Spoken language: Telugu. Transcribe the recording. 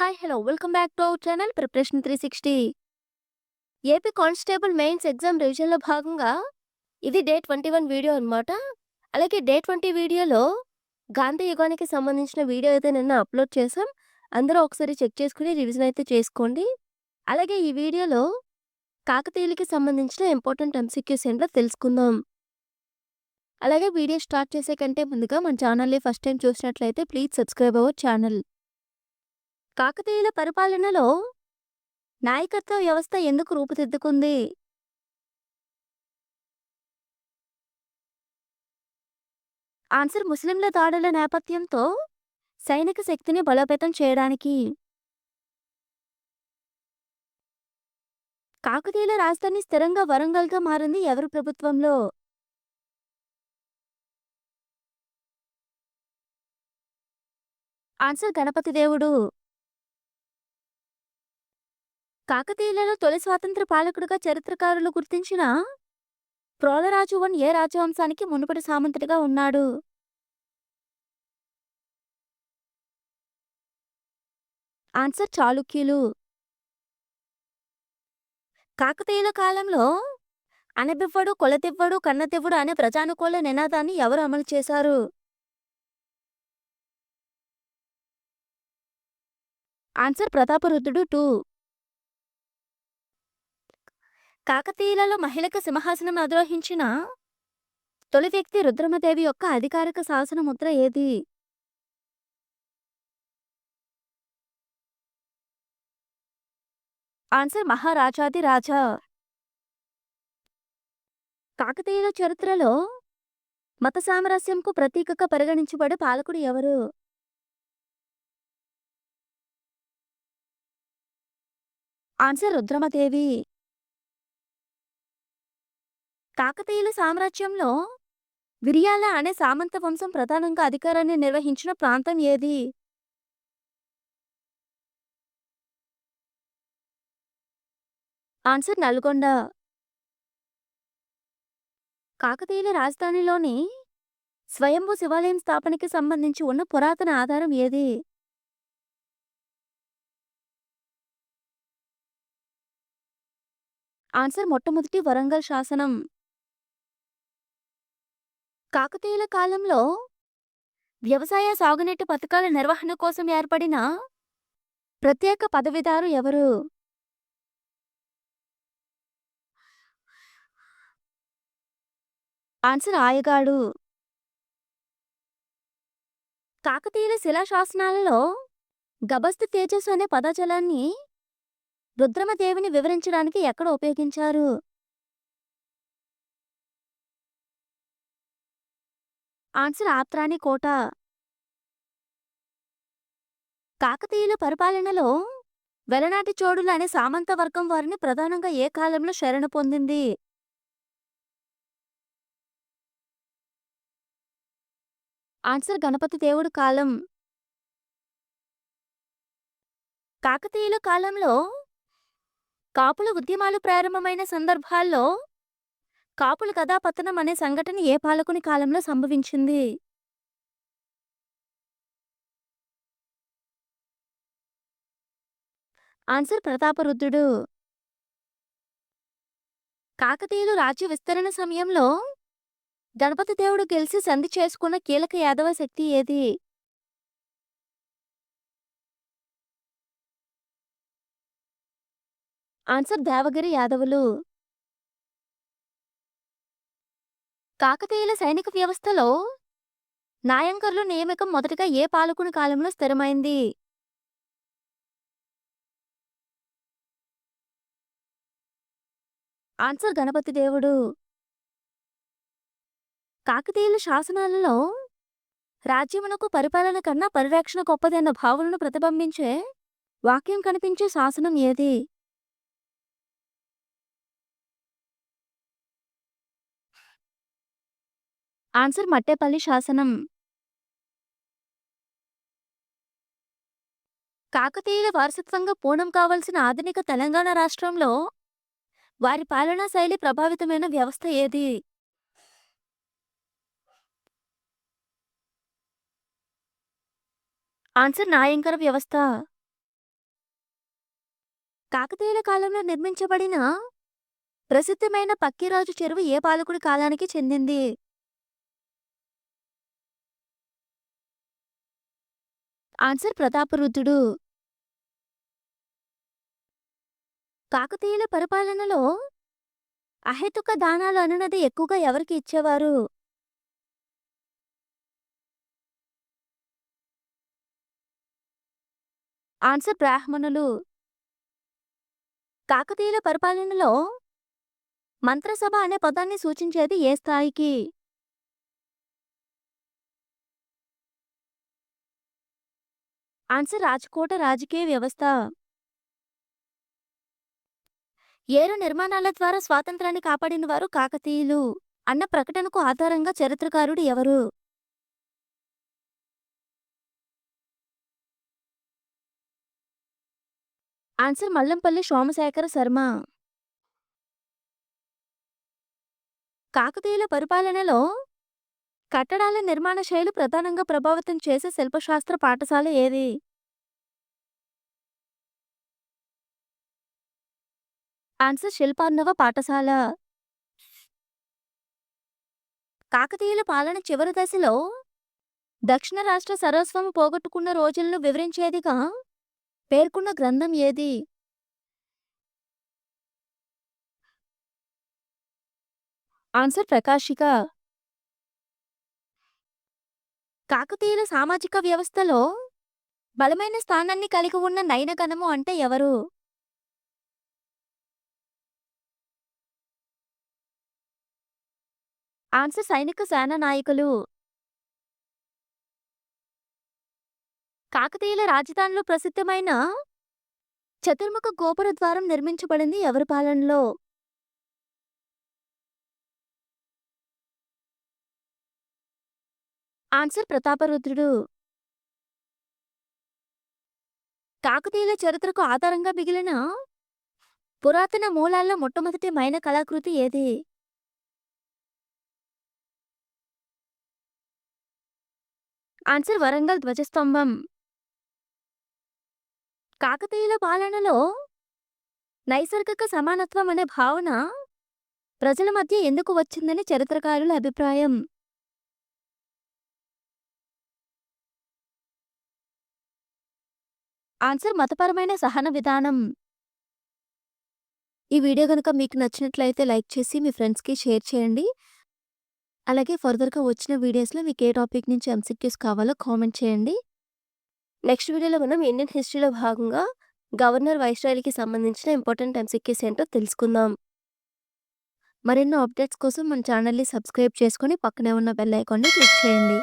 Hi hello welcome back to our channel preparation three sixty AP constable mains exam రివిజన్లో భాగంగా ఇది డే ట్వంటీ వన్ వీడియో అనమాట అలాగే డే ట్వంటీ వీడియోలో గాంధీ యుగానికి సంబంధించిన వీడియో అయితే నిన్న అప్లోడ్ చేసాం అందరూ ఒకసారి చెక్ చేసుకుని రివిజన్ అయితే చేసుకోండి. అలాగే ఈ వీడియోలో కాకతీయులకి సంబంధించిన ఇంపార్టెంట్ ఎంసీక్యూస్ ఏంటో తెలుసుకుందాం. అలాగే వీడియో స్టార్ట్ చేసే కంటే ముందుగా మన ఛానల్ని ఫస్ట్ టైం చూసినట్లయితే ప్లీజ్ సబ్స్క్రైబ్ అవర్ ఛానల్ కాకతీయుల పరిపాలనలో నాయకత్వ వ్యవస్థ ఎందుకు రూపుదిద్దుకుంది? ఆన్సర్ ముస్లింల దాడుల నేపథ్యంతో సైనిక శక్తిని బలోపేతం చేయడానికి. కాకతీయుల రాజధాని స్థిరంగా వరంగల్గా మారింది ఎవరి ప్రభుత్వంలో? ఆన్సర్ గణపతి దేవుడు. కాకతీయులలో తొలి స్వాతంత్ర పాలకుడిగా చరిత్రకారులు గుర్తించిన ప్రోలరాజువన్ ఏ రాజవంశానికి మునుపటి సామంతుడిగా ఉన్నాడు? ఆన్సర్ చాళుక్యులు. కాకతీయుల కాలంలో అనబివ్వడు కొలతివ్వడు కన్నతివ్వడు అనే ప్రజానుకూల నినాదాన్ని ఎవరు అమలు చేశారు? Answer Prataparudrudu two. కాకతీయులలో మహిళకు సింహాసనం అధిరోహించిన తొలి వ్యక్తి రుద్రమదేవి యొక్క అధికారిక శాసన ముద్ర ఏది? ఆన్సర్ మహారాజాది రాజా. కాకతీయుల చరిత్రలో మత సామరస్యంకు ప్రతీకగా పరిగణించబడే పాలకుడు ఎవరు? ఆన్సర్ రుద్రమదేవి. కాకతీయుల సామ్రాజ్యంలో విరియాల అనే సామంత వంశం ప్రధానంగా అధికారాన్ని నిర్వహించిన ప్రాంతం ఏది? ఆన్సర్ నల్గొండ. కాకతీయుల రాజధానిలోని స్వయంభూ శివాలయం స్థాపనకి సంబంధించి ఉన్న పురాతన ఆధారం ఏది? ఆన్సర్ మొట్టమొదటి వరంగల్ శాసనం. కాకతీయుల కాలంలో వ్యవసాయ సాగునీటి పథకాల నిర్వహణ కోసం ఏర్పడిన ప్రత్యేక పదవిదారు ఎవరు? ఆన్సర్ ఆయగాడు. కాకతీయుల శిలాశాసనాలలో గబస్తు తేజస్సు అనే పదజలాన్ని రుద్రమదేవిని వివరించడానికి ఎక్కడ ఉపయోగించారు? ఆన్సర్ ఆత్రాని కోట. కాకతీయుల పరిపాలనలో వెలనాటి చోడులు అనే సామంత వర్గం వారిని ప్రధానంగా ఏ కాలంలో శరణ పొందింది? ఆన్సర్ గణపతి దేవుడు కాలం. కాకతీయుల కాలంలో కాపుల ఉద్యమాలు ప్రారంభమైన సందర్భాల్లో కాపుల కథాపతనం అనే సంఘటన ఏ పాలకుని కాలంలో సంభవించింది? ఆన్సర్ ప్రతాపరుద్రుడు. కాకతీయులు రాజ్య విస్తరణ సమయంలో గణపతి దేవుడు గెలిచి సంధి చేసుకున్న కీలక యాదవ శక్తి ఏది? ఆన్సర్ దేవగిరి యాదవులు. కాకతీయుల సైనిక వ్యవస్థలో నాయంకర్లు నియామకం మొదటగా ఏ పాలకుని కాలంలో స్థిరమైంది? ఆన్సర్ గణపతి దేవుడు. కాకతీయుల శాసనాలలో రాజ్యమునకు పరిపాలన కన్నా పరిరక్షణ గొప్పదన్న భావనను ప్రతిబింబించే వాక్యం కనిపించే శాసనం ఏది? ఆన్సర్ మట్టేపల్లి శాసనం. కాకతీయుల వారసత్వంగా పూనం కావలసిన ఆధునిక తెలంగాణ రాష్ట్రంలో వారి పాలనా శైలి ప్రభావితమైన వ్యవస్థ ఏది? ఆన్సర్ నాయంకర వ్యవస్థ. కాకతీయుల కాలంలో నిర్మించబడిన ప్రసిద్ధమైన పక్కిరాజు చెరువు ఏ పాలకుడి కాలానికి చెందింది? ఆన్సర్ ప్రతాపరుద్రుడు కాకతీయుల పరిపాలనలో అహేతుక దానాలు అనునది ఎక్కువగా ఎవరికి ఇచ్చేవారు? ఆన్సర్ బ్రాహ్మణులు. కాకతీయుల పరిపాలనలో మంత్రసభ అనే పదాన్ని సూచించేది ఏ స్థాయికి? ఆన్సర్ రాజకోట రాజకీయ వ్యవస్థ. ఏరు నిర్మాణాల ద్వారా స్వాతంత్రాన్ని కాపాడిన వారు కాకతీయులు అన్న ప్రకటనకు ఆధారంగా చరిత్రకారుడు ఎవరు? ఆన్సర్ మల్లంపల్లి సోమశేఖర శర్మ. కాకతీయుల పరిపాలనలో కట్టడాల నిర్మాణ శైలి ప్రధానంగా ప్రభావితం చేసే శిల్పశాస్త్ర పాఠశాల ఏది? ఆన్సర్ శిల్పాన్నవ పాఠశాల. కాకతీయుల పాలన చివరి దశలో దక్షిణ రాష్ట్ర సర్వస్వం పోగొట్టుకున్న రోజులను వివరించేదిగా? పేర్కొన్న గ్రంథం ఏది? ఆన్సర్ ప్రకాశిక. కాకతీయుల సామాజిక వ్యవస్థలో బలమైన స్థానాన్ని కలిగి ఉన్న నయనగణము అంటే ఎవరు? ఆన్సర్ సైనిక సేన నాయకులు. కాకతీయుల రాజధానిలో ప్రసిద్ధమైన చతుర్ముఖ గోపుర ద్వారం నిర్మించబడింది ఎవరి పాలనలో? ఆన్సర్ ప్రతాపరుద్రుడు. కాకతీయుల చరిత్రకు ఆధారంగా మిగిలిన పురాతన మూలాల్లో మొట్టమొదటి మైన కళాకృతి ఏది? ఆన్సర్ వరంగల్ ధ్వజస్తంభం. కాకతీయుల పాలనలో నైసర్గిక సమానత్వం అనే భావన ప్రజల మధ్య ఎందుకు వచ్చిందని చరిత్రకారుల అభిప్రాయం. ఆన్సర్ మతపరమైన సహన విధానం. ఈ వీడియో కనుక మీకు నచ్చినట్లయితే లైక్ చేసి మీ ఫ్రెండ్స్కి షేర్ చేయండి. అలాగే ఫర్దర్గా వచ్చిన వీడియోస్లో మీకు ఏ టాపిక్ నుంచి ఎంసిక్యూస్ కావాలో కామెంట్ చేయండి. నెక్స్ట్ వీడియోలో మనం ఇండియన్ హిస్టరీలో భాగంగా గవర్నర్ వైస్రాయల్కి సంబంధించిన ఇంపార్టెంట్ ఎంసిక్యూస్ ఏంటో తెలుసుకుందాం. మరెన్నో అప్డేట్స్ కోసం మన ఛానల్ని సబ్స్క్రైబ్ చేసుకొని పక్కనే ఉన్న బెల్ ఐకాన్ని క్లిక్ చేయండి.